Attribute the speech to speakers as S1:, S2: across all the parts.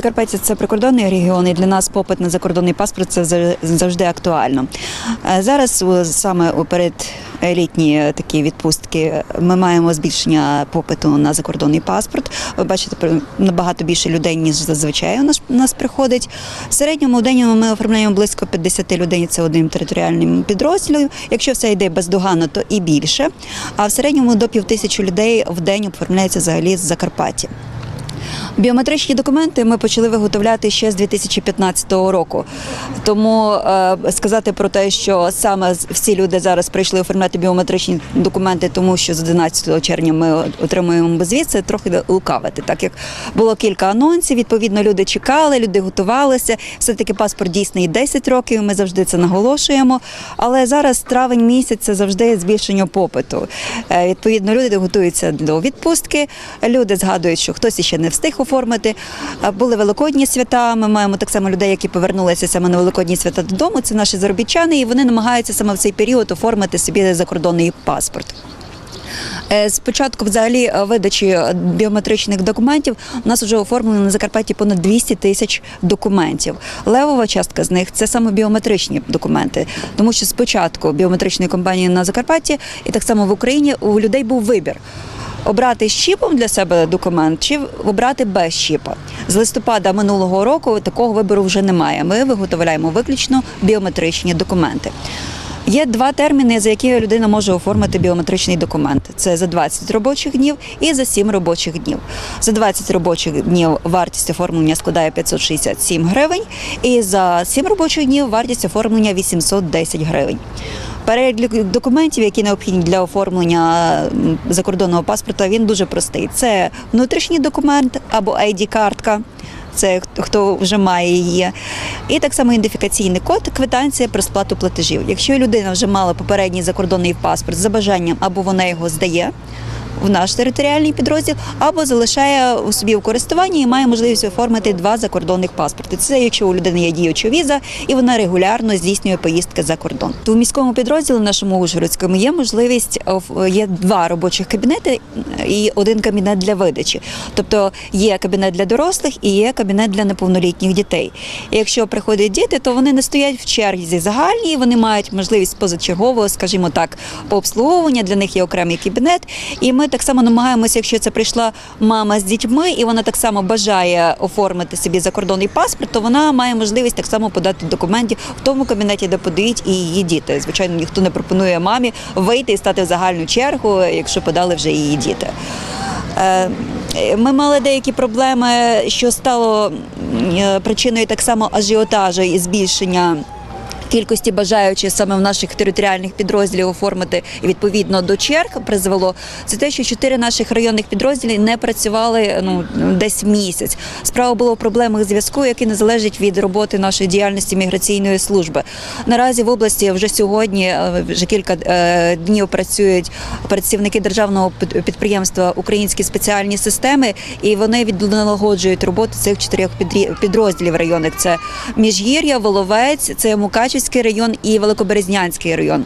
S1: Закарпаття це прикордонний регіон, і для нас попит на закордонний паспорт це за- завжди актуально. Е, Зараз саме у передлітні е, такі відпустки ми маємо збільшення попиту на закордонний паспорт. Ви бачите, набагато більше людей, ніж зазвичай у нас, нас приходить. В середньому день ми оформляємо близько 50 людей. Це одним територіальним підрозділом. Якщо все йде бездоганно, то і більше. А в середньому до півтисячі людей в день оформляється взагалі з Закарпаття. Біометричні документи ми почали виготовляти ще з 2015 року. Тому е, сказати про те, що саме всі люди зараз прийшли оформляти біометричні документи, тому що з 11 червня ми отримуємо безвіз, це трохи лукавити, так як було кілька анонсів. Відповідно, люди чекали, люди готувалися. Все таки паспорт дійсний 10 років. Ми завжди це наголошуємо. Але зараз травень місяць це завжди збільшення попиту. Е, Відповідно, люди готуються до відпустки. Люди згадують, що хтось іще не встиг оформити. Е, Були великодні свята. Ми маємо так само людей, які повернулися саме на великодні свята додому. Це наші заробітчани, і вони намагаються саме в цей період оформити собі закордонний паспорт. Е, Спочатку, взагалі, е, видачі е, біометричних документів у нас вже оформлено на Закарпатті понад 200 тисяч документів. Левова частка з них це саме біометричні документи, тому що спочатку біометричної компанії на Закарпатті і так само в Україні у людей був вибір. Обрати з чіпом для себе документ чи обрати без чіпа з листопада минулого року такого вибору вже немає. Ми виготовляємо виключно біометричні документи. Є два терміни, за які людина може оформити біометричний документ: це за 20 робочих днів і за 7 робочих днів. За 20 робочих днів вартість оформлення складає 567 гривень, і за 7 робочих днів вартість оформлення 810 гривень. Перелік документів, які необхідні для оформлення закордонного паспорта, він дуже простий. Це внутрішній документ або ID-картка. Це хто- хто вже має її. І так само ідентифікаційний код, квитанція про сплату платежів. Якщо людина вже мала попередній закордонний паспорт за бажанням, або вона його здає в наш територіальний підрозділ, або залишає у собі в користуванні і має можливість оформити два закордонних паспорти. Це якщо у людини є діюча віза, і вона регулярно здійснює поїздки за кордон. То у міському підрозділі нашому Ужгородському є можливість оф- є два робочих кабінети і один кабінет для видачі. Тобто є кабінет для дорослих і є кабінет для неповнолітніх дітей. І якщо приходять діти, то вони не стоять в черзі загальній, вони мають можливість позачергового, скажімо так, обслуговування. Для них є окремий кабінет. І ми так само намагаємося, якщо це прийшла мама з дітьми, і вона так само бажає оформити собі закордонний паспорт, то вона має можливість так само подати документи в тому кабінеті, де подають і її діти. Звичайно, ніхто не пропонує мамі вийти і стати в загальну чергу, якщо подали вже її діти. Е, Ми мали деякі проблеми, що стало е, причиною так само ажіотажу і збільшення. Кількості бажаючих саме в наших територіальних підрозділів оформити відповідно до черг призвело це те, що чотири наших районних підрозділі не працювали ну десь місяць. Справа була в проблемах зв'язку, які не залежать від роботи нашої діяльності міграційної служби. Наразі в області вже сьогодні е, вже кілька е, днів працюють працівники державного підприємства Українські спеціальні системи, і вони відналагоджують роботу цих чотирьох підрозділів районних. Це Міжгір'я, Воловець, це Мукачівський район і Великоберезнянський район.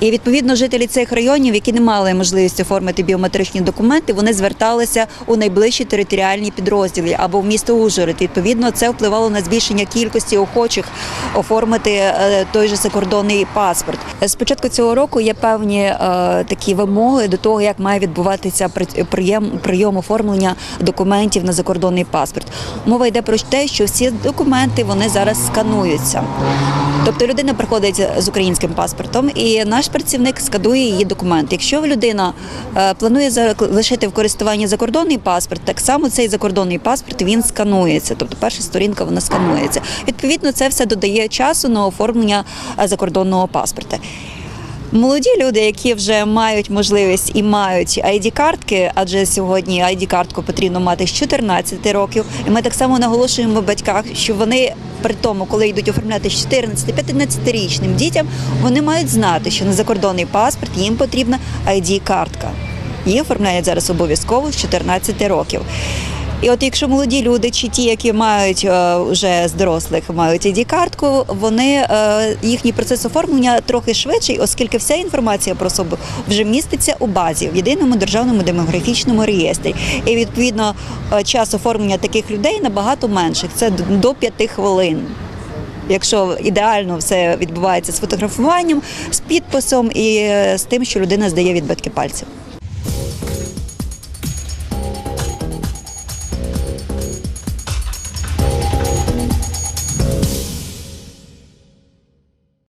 S1: І відповідно жителі цих районів, які не мали можливості оформити біометричні документи, вони зверталися у найближчі територіальні підрозділи або в місто Ужгород. Відповідно, це впливало на збільшення кількості охочих оформити е, той же закордонний паспорт. З початку цього року є певні е, такі вимоги до того, як має відбуватися при- прийом, прийом оформлення документів на закордонний паспорт. Мова йде про те, що всі документи вони зараз скануються. Тобто людина приходить з українським паспортом, і наш працівник скадує її документ. Якщо людина е, планує залишити в користуванні закордонний паспорт, так само цей закордонний паспорт він сканується. Тобто перша сторінка вона сканується. Відповідно, це все додає часу на оформлення е, закордонного паспорта. Молоді люди, які вже мають можливість і мають ID-картки, адже сьогодні ID-картку потрібно мати з 14 років. І ми так само наголошуємо батьках, що вони при тому, коли йдуть оформляти з 14-15-річним дітям, вони мають знати, що на закордонний паспорт їм потрібна ID-картка. Її оформляють зараз обов'язково з 14 років. І от якщо молоді люди чи ті, які мають е, вже з дорослих мають id картку вони е, їхній процес оформлення трохи швидший, оскільки вся інформація про особу вже міститься у базі в єдиному державному демографічному реєстрі. І відповідно е, час оформлення таких людей набагато менших. Це до п'яти хвилин. Якщо ідеально все відбувається з фотографуванням, з підписом і з тим, що людина здає відбитки пальців.